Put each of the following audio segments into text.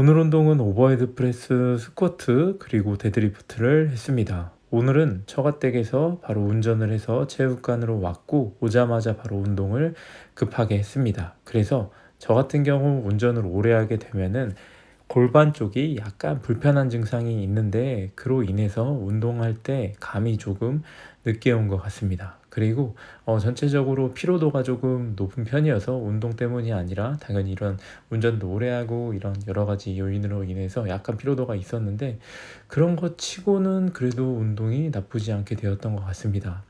오늘 운동은 오버헤드 프레스, 스쿼트, 그리고 데드리프트를 했습니다. 오늘은 처가댁에서 바로 운전을 해서 체육관으로 왔고 오자마자 바로 운동을 급하게 했습니다. 그래서 저 같은 경우 운전을 오래 하게 되면은 골반 쪽이 약간 불편한 증상이 있는데 그로 인해서 운동할 때 감이 조금 늦게 온 것 같습니다. 그리고 어, 전체적으로 피로도가 조금 높은 편이어서 운동 때문이 아니라 당연히 이런 운전도 오래 하고 이런 여러 가지 요인으로 인해서 약간 피로도가 있었는데 그런 것 치고는 그래도 운동이 나쁘지 않게 되었던 것 같습니다.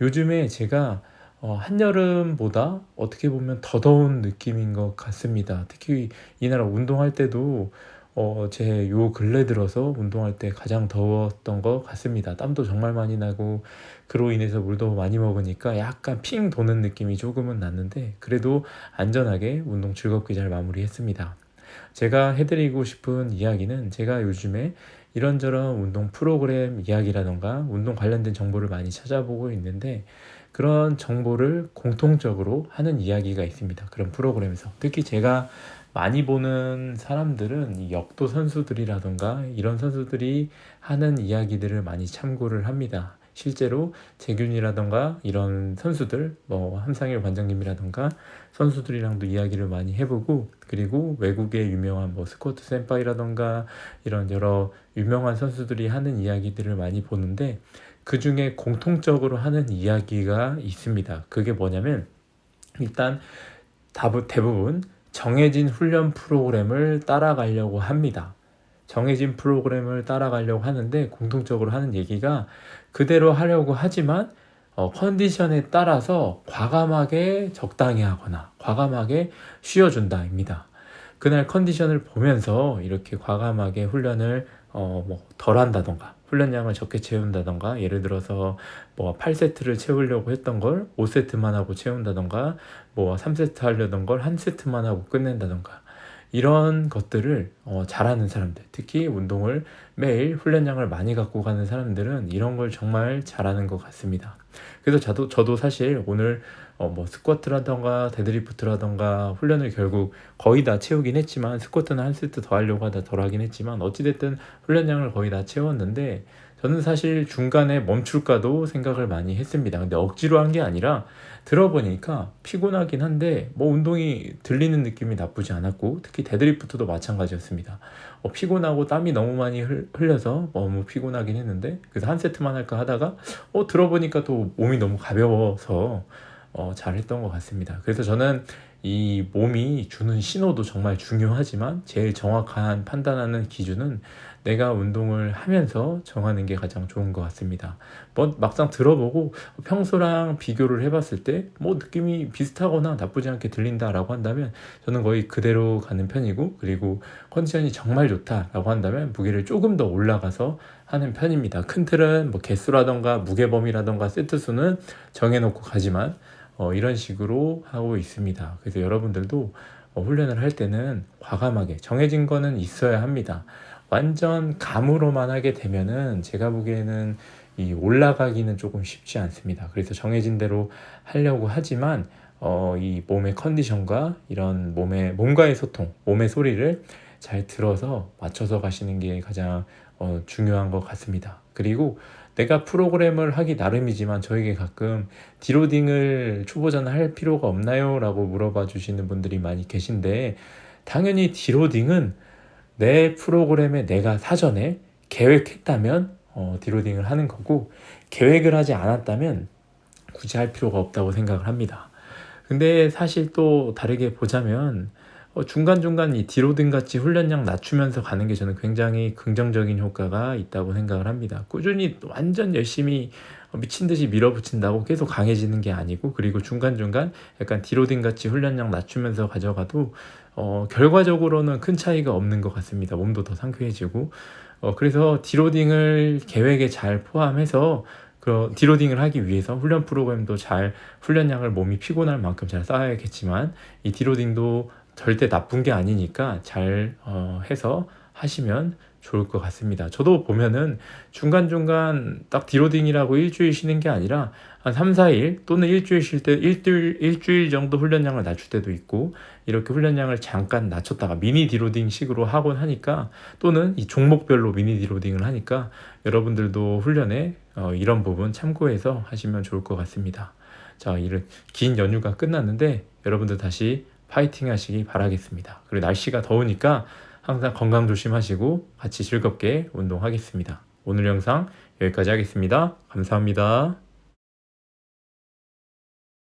요즘에 제가 어, 한여름보다 어떻게 보면 더 더운 느낌인 것 같습니다. 특히 이나라 운동할 때도 어, 제 요 근래 들어서 운동할 때 가장 더웠던 것 같습니다. 땀도 정말 많이 나고 그로 인해서 물도 많이 먹으니까 약간 핑 도는 느낌이 조금은 났는데 그래도 안전하게 운동 즐겁게 잘 마무리했습니다. 제가 해드리고 싶은 이야기는 제가 요즘에 이런저런 운동 프로그램 이야기라던가 운동 관련된 정보를 많이 찾아보고 있는데 그런 정보를 공통적으로 하는 이야기가 있습니다. 그런 프로그램에서. 특히 제가 많이 보는 사람들은 이 역도 선수들이라던가 이런 선수들이 하는 이야기들을 많이 참고를 합니다. 실제로 재균이라던가 이런 선수들, 뭐 함상일 관장님이라던가 선수들이랑도 이야기를 많이 해보고 그리고 외국의 유명한 뭐 스코트 센파이라던가 이런 여러 유명한 선수들이 하는 이야기들을 많이 보는데 그 중에 공통적으로 하는 이야기가 있습니다. 그게 뭐냐면 일단 대부분 정해진 훈련 프로그램을 따라가려고 합니다. 정해진 프로그램을 따라가려고 하는데 공통적으로 하는 얘기가 그대로 하려고 하지만 어, 컨디션에 따라서 과감하게 적당히 하거나 과감하게 쉬어준다입니다. 그날 컨디션을 보면서 이렇게 과감하게 훈련을 어, 뭐 덜 한다던가 훈련량을 적게 채운다던가 예를 들어서 뭐 8세트를 채우려고 했던 걸 5세트만 하고 채운다던가 뭐 3세트 하려던 걸한 세트만 하고 끝낸다던가 이런 것들을 어, 잘하는 사람들 특히 운동을 매일 훈련량을 많이 갖고 가는 사람들은 이런 걸 정말 잘하는 것 같습니다. 그래서 저도, 저도 사실 오늘 어, 뭐 스쿼트라던가 데드리프트라던가 훈련을 결국 거의 다 채우긴 했지만 스쿼트는 한 세트 더 하려고 하다 덜 하긴 했지만 어찌됐든 훈련량을 거의 다 채웠는데 저는 사실 중간에 멈출까도 생각을 많이 했습니다. 근데 억지로 한 게 아니라 들어보니까 피곤하긴 한데 뭐 운동이 들리는 느낌이 나쁘지 않았고 특히 데드리프트도 마찬가지였습니다. 어, 피곤하고 땀이 너무 많이 흘려서 너무 피곤하긴 했는데 그래서 한 세트만 할까 하다가 어 들어보니까 또 몸이 너무 가벼워서 어, 잘했던 것 같습니다. 그래서 저는 이 몸이 주는 신호도 정말 중요하지만 제일 정확한 판단하는 기준은 내가 운동을 하면서 정하는 게 가장 좋은 것 같습니다. 뭐 막상 들어보고 평소랑 비교를 해봤을 때 뭐 느낌이 비슷하거나 나쁘지 않게 들린다라고 한다면 저는 거의 그대로 가는 편이고 그리고 컨디션이 정말 좋다라고 한다면 무게를 조금 더 올라가서 하는 편입니다. 큰 틀은 뭐 개수라던가 무게범위라던가 세트 수는 정해놓고 가지만 어, 이런 식으로 하고 있습니다. 그래서 여러분들도 어, 훈련을 할 때는 과감하게 정해진 거는 있어야 합니다. 완전 감으로만 하게 되면은 제가 보기에는 이 올라가기는 조금 쉽지 않습니다. 그래서 정해진 대로 하려고 하지만 어, 이 몸의 컨디션과 이런 몸의 몸과의 소통, 몸의 소리를 잘 들어서 맞춰서 가시는 게 가장 어, 중요한 것 같습니다. 그리고 내가 프로그램을 하기 나름이지만 저에게 가끔 디로딩을 초보자는 할 필요가 없나요? 라고 물어봐 주시는 분들이 많이 계신데 당연히 디로딩은 내 프로그램에 내가 사전에 계획했다면 어, 디로딩을 하는 거고 계획을 하지 않았다면 굳이 할 필요가 없다고 생각을 합니다. 근데 사실 또 다르게 보자면 어, 중간중간 이 디로딩 같이 훈련량 낮추면서 가는 게 저는 굉장히 긍정적인 효과가 있다고 생각을 합니다. 꾸준히 완전 열심히 미친 듯이 밀어붙인다고 계속 강해지는 게 아니고 그리고 중간중간 약간 디로딩 같이 훈련량 낮추면서 가져가도 어, 결과적으로는 큰 차이가 없는 것 같습니다. 몸도 더 상쾌해지고 어, 그래서 디로딩을 계획에 잘 포함해서 그 디로딩을 하기 위해서 훈련 프로그램도 잘 훈련량을 몸이 피곤할 만큼 잘 쌓아야겠지만 이 디로딩도 절대 나쁜 게 아니니까 잘 어, 해서 하시면 좋을 것 같습니다. 저도 보면은 중간중간 딱 디로딩이라고 일주일 쉬는 게 아니라 한 3, 4일 또는 일주일 쉴 때 일주일, 일주일 정도 훈련량을 낮출 때도 있고 이렇게 훈련량을 잠깐 낮췄다가 미니 디로딩 식으로 하곤 하니까 또는 이 종목별로 미니 디로딩을 하니까 여러분들도 훈련에 어, 이런 부분 참고해서 하시면 좋을 것 같습니다. 자, 이런 긴 연휴가 끝났는데 여러분들 다시 파이팅 하시기 바라겠습니다. 그리고 날씨가 더우니까 항상 건강 조심하시고 같이 즐겁게 운동하겠습니다. 오늘 영상 여기까지 하겠습니다. 감사합니다.